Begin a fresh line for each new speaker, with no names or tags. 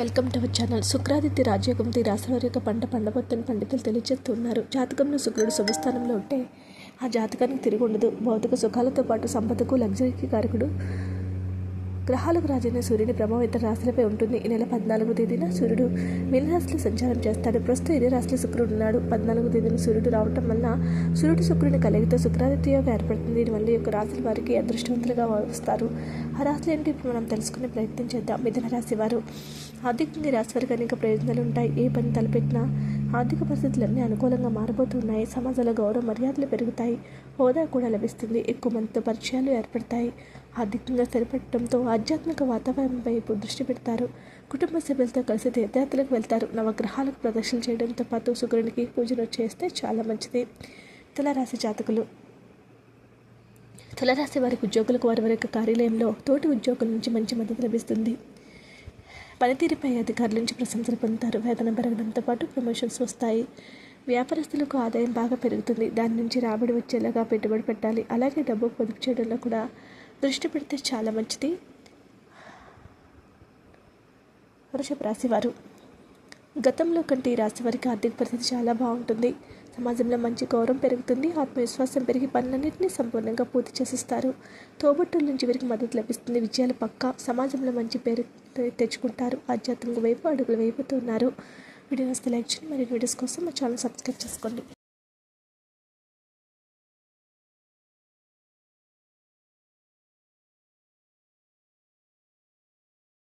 Welcome to our channel. శుక్రాదిత్య రాజ్యోగంతి రాశివారి యొక్క పంట పండబోతున్న పండితులు తెలియజేస్తున్నారు జాతకంలో శుక్రుడు శుభస్థానంలో ఉంటే ఆ జాతకానికి తిరిగి ఉండదు. భౌతిక సుఖాలతో పాటు సంపదకు లగ్జరీకి కారకుడు గ్రహాలకు రాజైన సూర్యుని ప్రభావం ఇతర రాశులపై ఉంటుంది. ఈ నెల పద్నాలుగు తేదీన సూర్యుడు మీనరాశిలో సంచారం చేస్తాడు. ప్రస్తుతం ఇదే రాశిలో శుక్రుడు ఉన్నాడు. పద్నాలుగు తేదీన సూర్యుడు రావటం వల్ల సూర్యుడు శుక్రుని కలిగితే శుక్రాదిత్య యోగం ఏర్పడుతుంది. దీనివల్ల యొక్క రాశుల వారికి అదృష్టవంతులుగా వస్తారు. ఆ రాశులు ఏంటి? ఇప్పుడు మనం తెలుసుకునే ప్రయత్నం చేద్దాం. మిథున రాశి వారు. ఆర్థికంగా రాశి వారికి అనేక ప్రయోజనాలు ఉంటాయి. ఏ పని తలపెట్టినా ఆర్థిక పరిస్థితులన్నీ అనుకూలంగా మారబోతున్నాయి. సమాజంలో గౌరవ మర్యాదలు పెరుగుతాయి. హోదా కూడా లభిస్తుంది. ఎక్కువ మందితో పరిచయాలు ఏర్పడతాయి. ఆర్థికంగా సరిపెట్టడంతో ఆధ్యాత్మిక వాతావరణం వైపు దృష్టి పెడతారు. కుటుంబ సభ్యులతో కలిసి తీర్థయాత్రలకు వెళ్తారు. నవగ్రహాలకు ప్రదర్శన చేయడంతో పాటు శుక్రునికి పూజలు చేస్తే చాలా మంచిది. తులారాశి జాతకులు. తులరాశి వారికి ఉద్యోగులకు వారి వారి యొక్క కార్యాలయంలో తోటి ఉద్యోగుల నుంచి మంచి మద్దతు లభిస్తుంది. పనితీరుపై అధికారుల నుంచి ప్రశంసలు పొందుతారు. వేతనం పెరగడంతో పాటు ప్రమోషన్స్ వస్తాయి. వ్యాపారస్తులకు ఆదాయం బాగా పెరుగుతుంది. దాని నుంచి రాబడి వచ్చేలాగా పెట్టుబడి పెట్టాలి. అలాగే డబ్బు పొదుపు చేయడంలో కూడా దృష్టి పెడితే చాలా మంచిది. వృషభ రాశి వారు. గతంలో కంటే ఈ రాశి వారికి ఆర్థిక పరిస్థితి చాలా బాగుంటుంది. సమాజంలో మంచి గౌరవం పెరుగుతుంది. ఆత్మవిశ్వాసం పెరిగి పనులన్నింటినీ సంపూర్ణంగా పూర్తి చేసిస్తారు. తోబట్టుల నుంచి వీరికి మద్దతు లభిస్తుంది. విజయాలు పక్క. సమాజంలో మంచి పేరు తెచ్చుకుంటారు. ఆధ్యాత్మిక వైపు అడుగులు వైపుతున్నారు వీడియో వస్తే లైక్ చేయండి. మరి వీడియోస్ కోసం మా ఛానల్ సబ్స్క్రైబ్ చేసుకోండి.